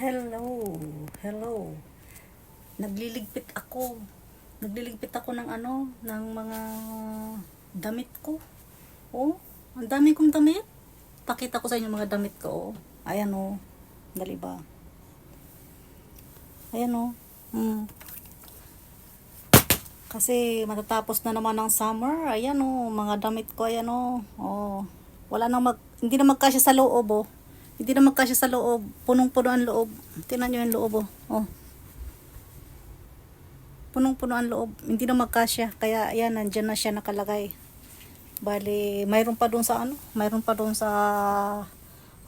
Hello, hello. Nagliligpit ako. Nagliligpit ako ng ano, ng mga damit ko. Oh, ang dami kong damit. Pakita ko sa inyo mga damit ko. Oh. Ayan oh. Dali ba? Ayan oh. Hmm. Kasi matatapos na naman ang summer. Ayan oh, mga damit ko ayan oh. Oh. Wala nang mag hindi na magkasya sa loob oh. Hindi na magkasya sa loob. Punong-puno ang loob. Tingnan nyo yung loob oh. oh. Punong-puno ang loob. Hindi na magkasya. Kaya ayan, nandyan na siya nakalagay. Bali, mayroon pa doon sa ano? Mayroon pa doon sa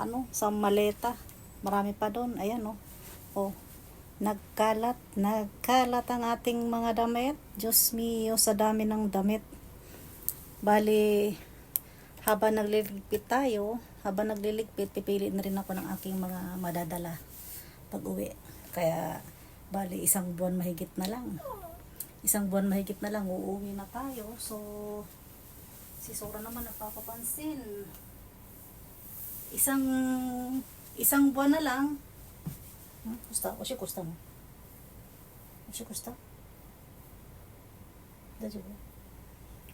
ano? Sa maleta. Marami pa doon. Ayan oh. Oh. Nagkalat. Nagkalat ang ating mga damit. Diyos mio, sa dami ng damit. Bali, habang nagliligpit tayo, habang nagliligpit, pipili na rin ako ng aking mga madadala pag uwi. Kaya, bali, isang buwan mahigit na lang. Isang buwan mahigit na lang, uuwi na tayo. So, si Sora naman napapapansin. Isang, isang buwan na lang. Hmm, kusta? O siya kusta mo? O siya kusta?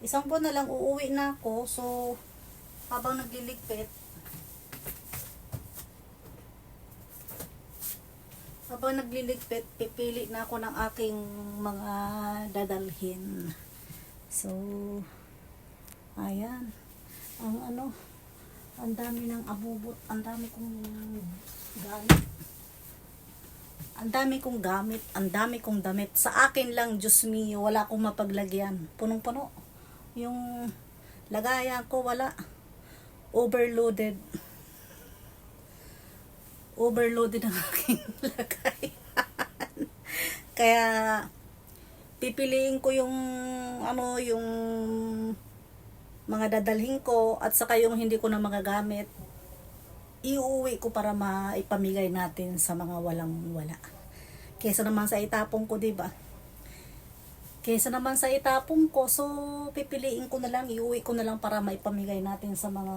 Isang buwan na lang uuwi na ako. So, habang nagliligpit, habang nagliligpit, pipili na ako ng aking mga dadalhin. So, ayan. Ang ano, ang dami ng abubot, ang dami kong gamit. Ang dami kong gamit, ang dami kong damit. Sa akin lang, Diyos mio, wala akong mapaglagyan. Punong-puno. Yung lagayan ko, wala. Overloaded. Overloaded ang aking lagayan. Kaya, pipiliin ko yung, ano, yung mga dadalhin ko at saka yung hindi ko na magagamit iuwi ko para maipamigay natin sa mga walang wala. Kesa naman sa itapong ko, 'di ba? Kesa naman sa itapong ko, so pipiliin ko na lang, iuwi ko na lang para maipamigay natin sa mga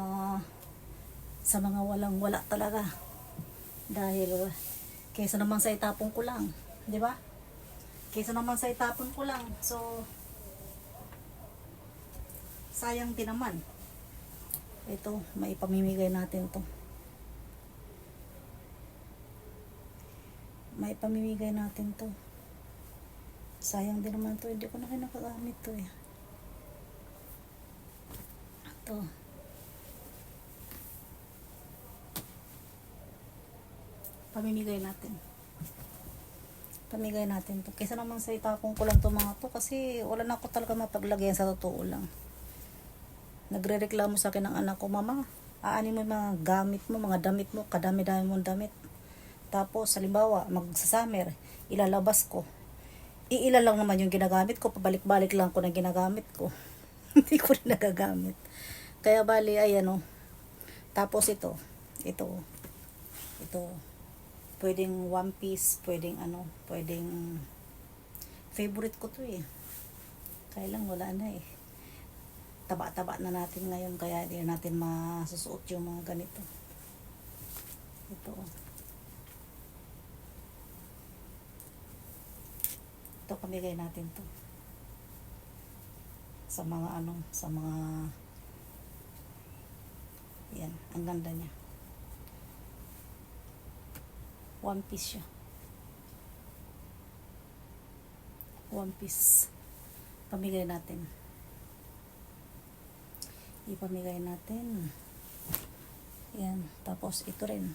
sa mga walang wala talaga. Dahil kesa naman sa itapong ko lang, 'di ba? Kesa naman sa itapon ko lang. So sayang din naman. Ito, maipamimigay natin 'to. may pamimigay natin to. Sayang din naman to. Hindi ko na kinakagamit to eh. Ito. Pamimigay natin. Pamigay natin to. Kesa naman sa itapong ko lang to mga to kasi wala na ako talaga mapaglagyan sa totoo lang. Nagre-reklamo sa akin ng anak ko, Mama, aani mo yung mga gamit mo, mga damit mo, kadami-dami mong damit. Tapos, halimbawa, magsa-summer, ilalabas ko. Iila lang naman yung ginagamit ko, pabalik-balik lang ko na ginagamit ko. Hindi ko rin nagagamit. Kaya bali, ayan o. Tapos ito, ito, ito, pwedeng one piece, pwedeng ano, pwedeng, favorite ko to eh. Kaya lang wala na eh. Taba-taba na natin ngayon, kaya hindi na natin masusuot yung mga ganito. Ito. Ito pamigay natin to. Sa mga ano, sa mga yan, ang ganda niya. One piece siya. One piece. Pamigay natin. Ipamigay natin. Yan. Tapos ito rin.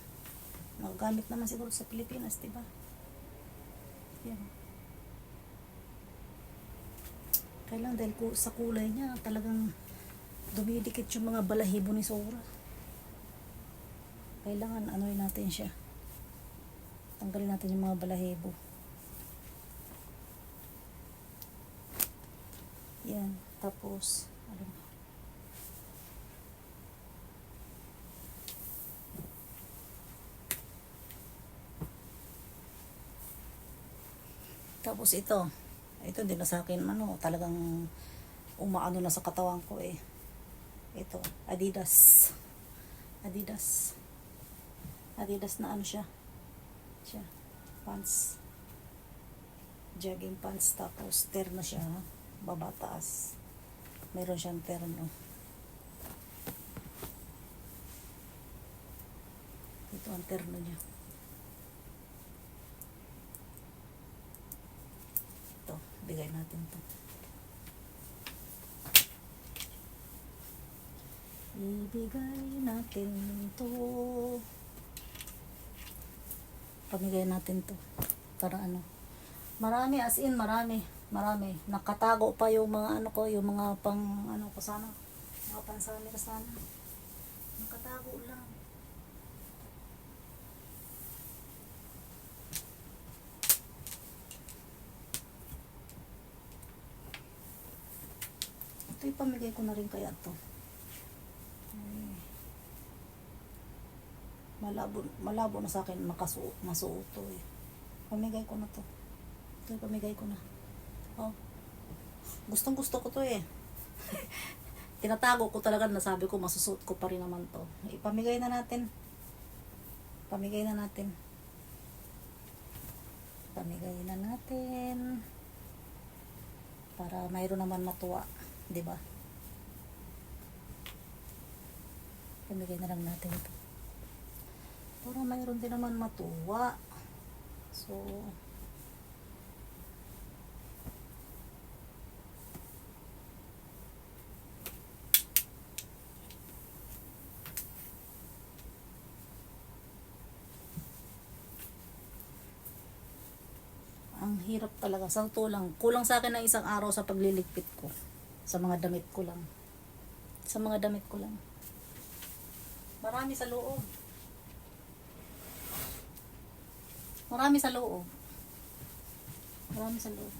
Magagamit naman siguro sa Pilipinas, di ba? Yan. Kailang dahil sa kulay niya, talagang dumidikit yung mga balahibo ni Sora. Kailangan anoy natin siya. Tanggalin natin yung mga balahibo. Yan. Tapos, ano ba? Tapos ito, ito din na sa akin, ano, talagang umaano na sa katawan ko eh. Ito, Adidas. Adidas. Adidas na ano siya. Siya. Pants. Jogging pants. Tapos terno siya. Baba taas. Meron siyang terno. Ito ang terno niya. Ito. Bigay natin to. Ibigay natin to. Pamigay natin to. Para ano. Marami as in marami. Marami. Nakatago pa yung mga ano ko, yung mga pang ano ko sana. Mga pansami ko sana. Nakatago lang. Ito ipamigay ko na rin kaya to. Malabo, malabo na sa akin makasuot, masuot to eh. Pamigay ko na to. Ito pamigay ko na. Oh. Gustong gusto ko to eh. Tinatago ko talaga na sabi ko masusuot ko pa rin naman to. Ipamigay na natin. Pamigay na natin. Pamigay na natin. Para mayroon naman matuwa. ba? Pamigay na lang natin ito. Para mayroon din naman matuwa. So, ang hirap talaga. Sa totoo lang, kulang sa akin ng isang araw sa pagliligpit ko. Sa mga damit ko lang. Sa mga damit ko lang. Marami sa loob. Marami sa loob. Marami sa loob.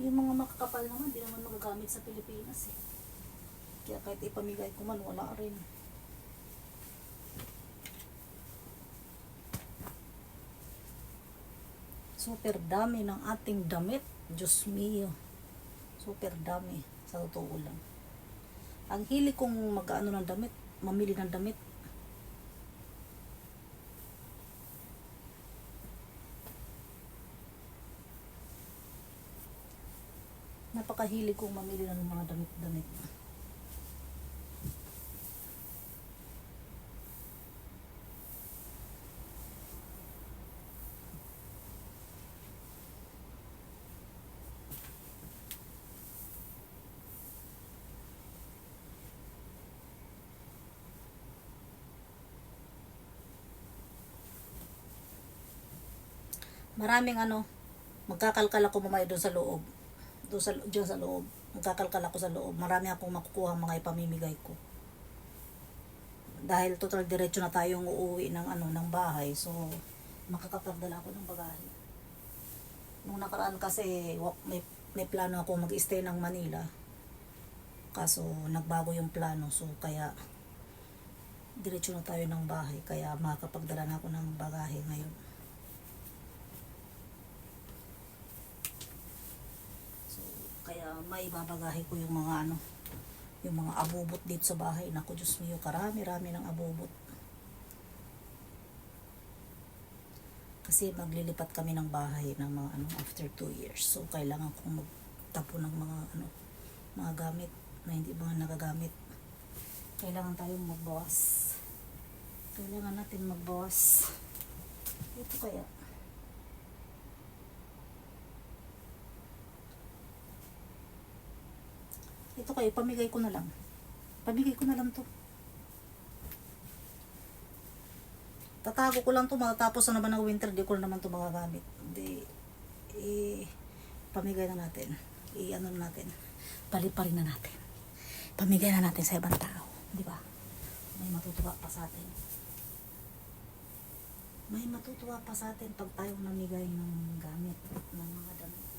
Yung mga makakapal naman, di naman magagamit sa Pilipinas eh. Kaya kahit ipamigay ko man, wala rin. Super dami ng ating damit. Diyos mio. Super dami. Sa totoo lang. Ang hili kong mag-ano ng damit, mamili ng damit. Napakahili kong mamili ng mga damit-damit. Maraming ano, magkakalkal ako mamaya doon sa loob. Doon sa, doon sa loob. Magkakalkal ako sa loob. Marami akong makukuha mga ipamimigay ko. Dahil total diretso na tayong uuwi ng ano ng bahay. So, makakapagdala ako ng bagahe. Nung nakaraan kasi may, may plano ako mag-stay ng Manila. Kaso nagbago yung plano. So, kaya diretso na tayo ng bahay. Kaya makakapagdala na ako ng bagahe ngayon. So, kaya may babagahe ko yung mga ano, yung mga abubot dito sa bahay. Naku, Diyos mio, karami-rami ng abubot. Kasi maglilipat kami ng bahay ng mga ano, after two years. So, kailangan kong magtapo ng mga ano, mga gamit na hindi mga nagagamit. Kailangan tayong magbawas. Kailangan natin magbawas. Ito kaya. Ito kayo, pamigay ko na lang. Pamigay ko na lang to. Tatago ko lang to, matatapos na naman ng winter, di ko na naman to magagamit. Hindi, eh, pamigay na natin. I-ano na natin. Paliparin na natin. Pamigay na natin sa ibang tao. Di ba? May matutuwa pa sa atin. May matutuwa pa sa atin pag tayong namigay ng gamit ng mga damit.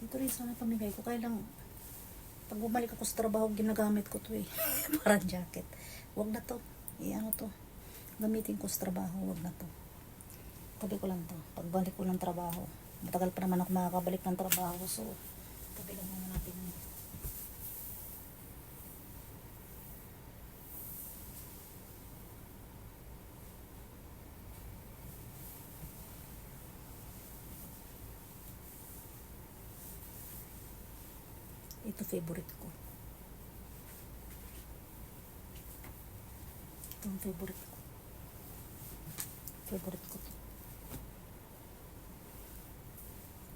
Ito rin sana pamigay ko. Kaya lang, pag bumalik ako sa trabaho, ginagamit ko to eh. Parang jacket. Huwag na to. Eh, ano to. Gamitin ko sa trabaho. Huwag na to. Tabi ko lang to. Pagbalik ko ng trabaho. Matagal pa naman ako makakabalik ng trabaho. So, tabi lang muna natin yun. Ito favorite ko. Ito ang favorite ko. Favorite ko to.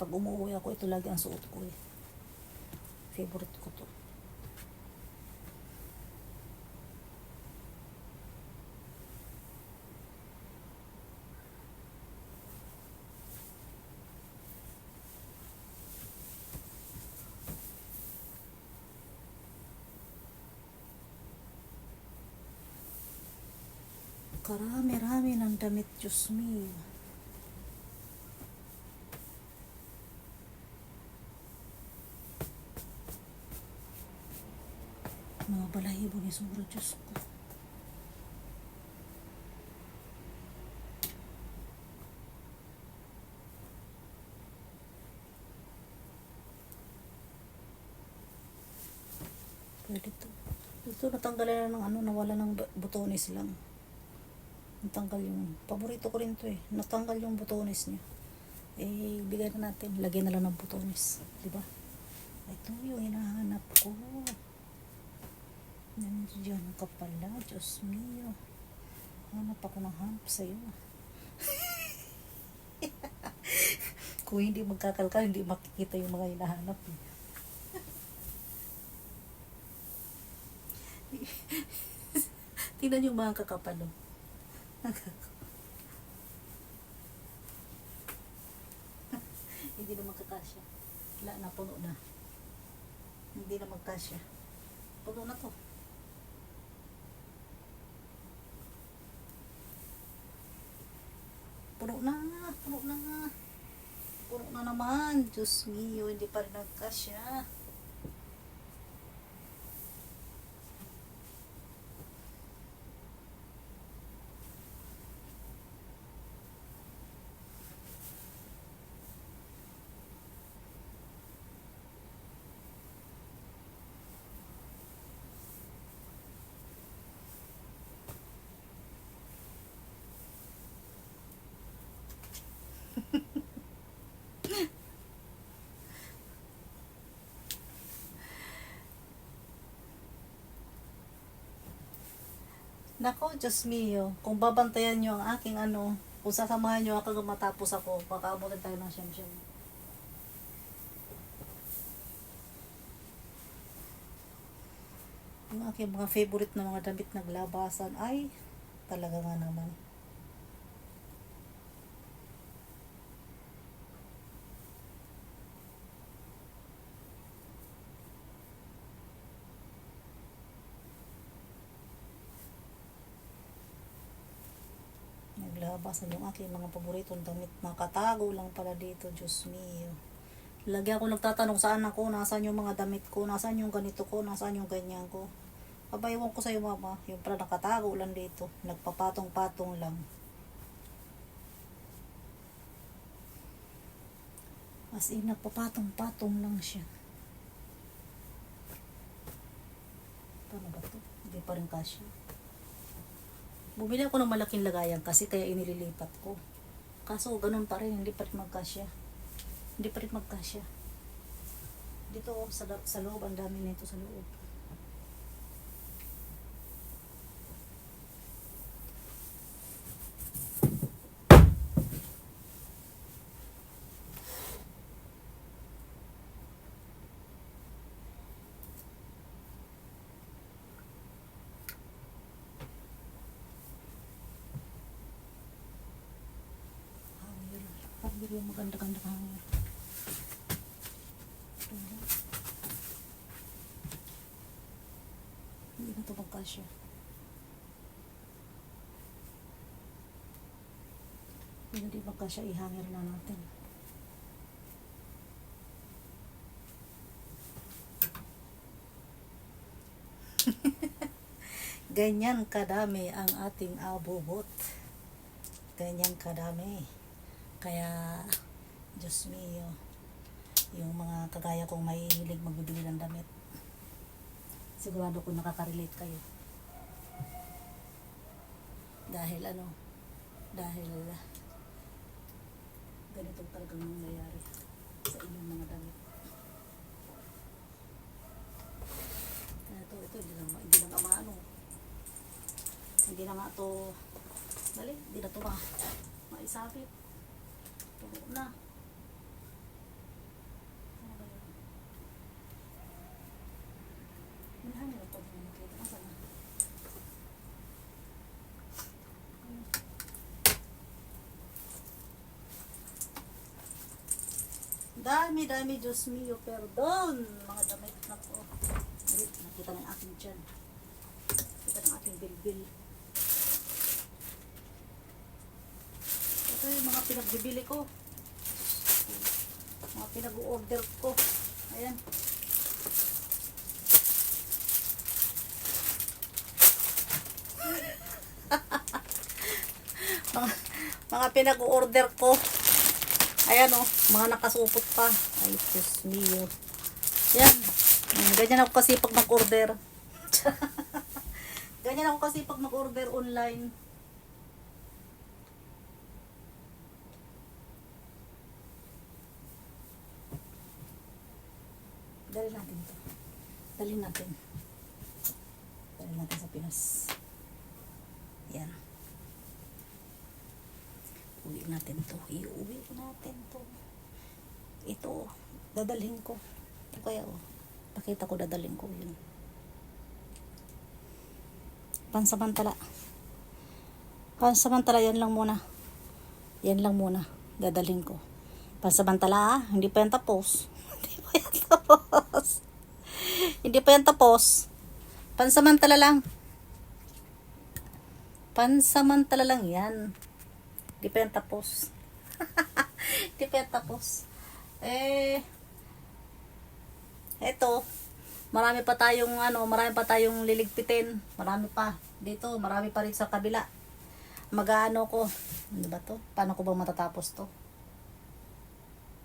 Pag umuwi ako, ito lagi ang suot ko eh. Favorite ko to. Karami-rami ng damit, Diyos me. Mga balahibo ni Sura, Diyos ko. Pwede to. Ito natanggalan na ng ano, nawala ng bu- butones lang. Natanggal yung, paborito ko rin to eh. Natanggal yung butones niya. Eh, bigay na natin. Lagyan na lang ng butones. Di ba? Ito yung hinahanap ko. Nandiyan ka pala, Diyos mio. Hanap ako ng hanap sa'yo. Kung hindi magkakalkal, hindi makikita yung mga hinahanap. Eh. Tingnan yung mga kakapal. hindi na magkakasya. Wala na, puno na. Hindi na magkasya. Puno na to. Puno na, puno na. Puno na naman. Diyos mio, hindi pa rin nagkasya. Nako, Diyos mio. Kung babantayan nyo ang aking ano, kung sasamahan nyo ako matapos ako, pakaabutin tayo ng siyam-siyam. Ang aking mga favorite na mga damit naglabasan ay talaga nga naman. Naglabasan yung aking mga paboritong damit. Nakatago lang pala dito, Diyos mio. Lagi ako nagtatanong saan ako, nasaan yung mga damit ko, nasaan yung ganito ko, nasaan yung ganyan ko. Aba, ewan ko sa'yo mama, yung pala nakatago lang dito. Nagpapatong-patong lang. As in, nagpapatong-patong lang siya. Paano ba to? Hindi pa rin kasya. Bumili ako ng malaking lagayan kasi kaya inililipat ko. Kaso ganun pa rin, hindi pa rin magkasya. Hindi pa rin magkasya. Dito oh, sa, sa loob, ang dami nito sa loob. siguro maganda-ganda ka ngayon. Hindi na ito pagkasya. Hindi na ito pagkasya, ihanger na natin. Ganyan kadami ang ating abobot. Ganyan kadami. Kaya, Diyos mio, yung mga kagaya kong may hilig magbibili ng damit. Sigurado ko nakaka-relate kayo. Dahil ano, dahil ganito talagang nangyayari sa inyong mga damit. Ito, ito, hindi na, hindi na nga maano. Hindi na nga to, dali, hindi na to ma, maisabit. Tulo na. Ano ba yun? Na na makita. Nasaan na? Dami, dami, Diyos mio, perdon. Mga damit na. Ay, nakita ng aking dyan. Nakita ng aking bilbil. Ito yung mga pinagbibili ko. Mga pinag-order ko. Ayan. mga, mga pinag-order ko. Ayan o, mga nakasupot pa. Ay, Diyos mio. Yan. Mm, Ganyan ako kasi pag mag-order. Ganyan ako kasi pag mag-order online. Dali natin to. Dali natin. Dali natin sa Pinas. Yan. Uwi natin to. Iuwi natin to. Ito, dadalhin ko. Ito kaya, oh. Pakita ko, dadalhin ko yun. Pansamantala. Pansamantala, yan lang muna. Yan lang muna. Dadalhin ko. Pansamantala, ah. Hindi pa yan tapos. Hindi pa yan tapos. Hindi pa yan tapos. Pansamantala lang. Pansamantala lang yan. Hindi pa yan tapos. Hindi pa yan tapos. Eh, eto, marami pa tayong ano, marami pa tayong liligpitin. Marami pa. Dito, marami pa rin sa kabila. Mag-ano ko. Ano ba to? Paano ko ba matatapos to?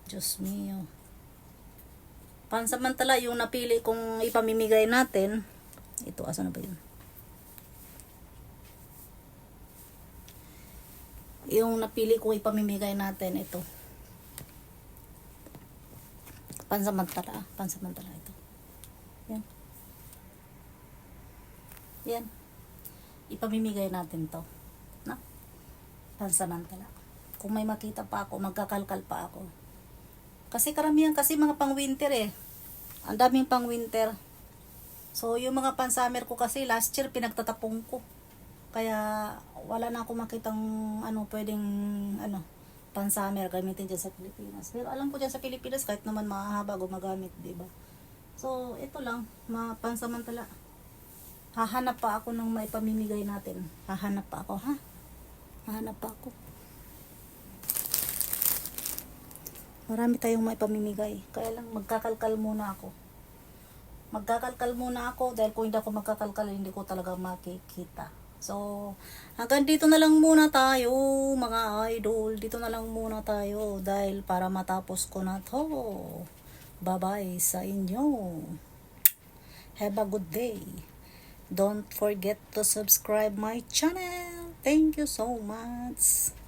Diyos mio. Pansamantala, yung napili kong ipamimigay natin, ito, asa na ba yun? Yung napili kong ipamimigay natin, ito. Pansamantala, pansamantala ito. Yan. Yan. Ipamimigay natin to. Na? Pansamantala. Kung may makita pa ako, magkakalkal pa ako. Kasi karamihan kasi mga pang winter eh. Ang daming pang winter. So, yung mga pan-summer ko kasi last year pinagtatapong ko. Kaya wala na ako makitang ano pwedeng ano pan-summer gamitin dyan sa Pilipinas. Pero alam ko dyan sa Pilipinas kahit naman mahaba gumagamit, 'di ba? So, ito lang, ma pansamantala. Hahanap pa ako ng maipamimigay natin. Hahanap pa ako, ha? Hahanap pa ako. Marami tayong maipamimigay. Kaya lang magkakalkal muna ako. Magkakalkal muna ako dahil kung hindi ako magkakalkal, hindi ko talaga makikita. So, hanggang dito na lang muna tayo, mga idol. Dito na lang muna tayo dahil para matapos ko na to. Bye-bye sa inyo. Have a good day. Don't forget to subscribe my channel. Thank you so much.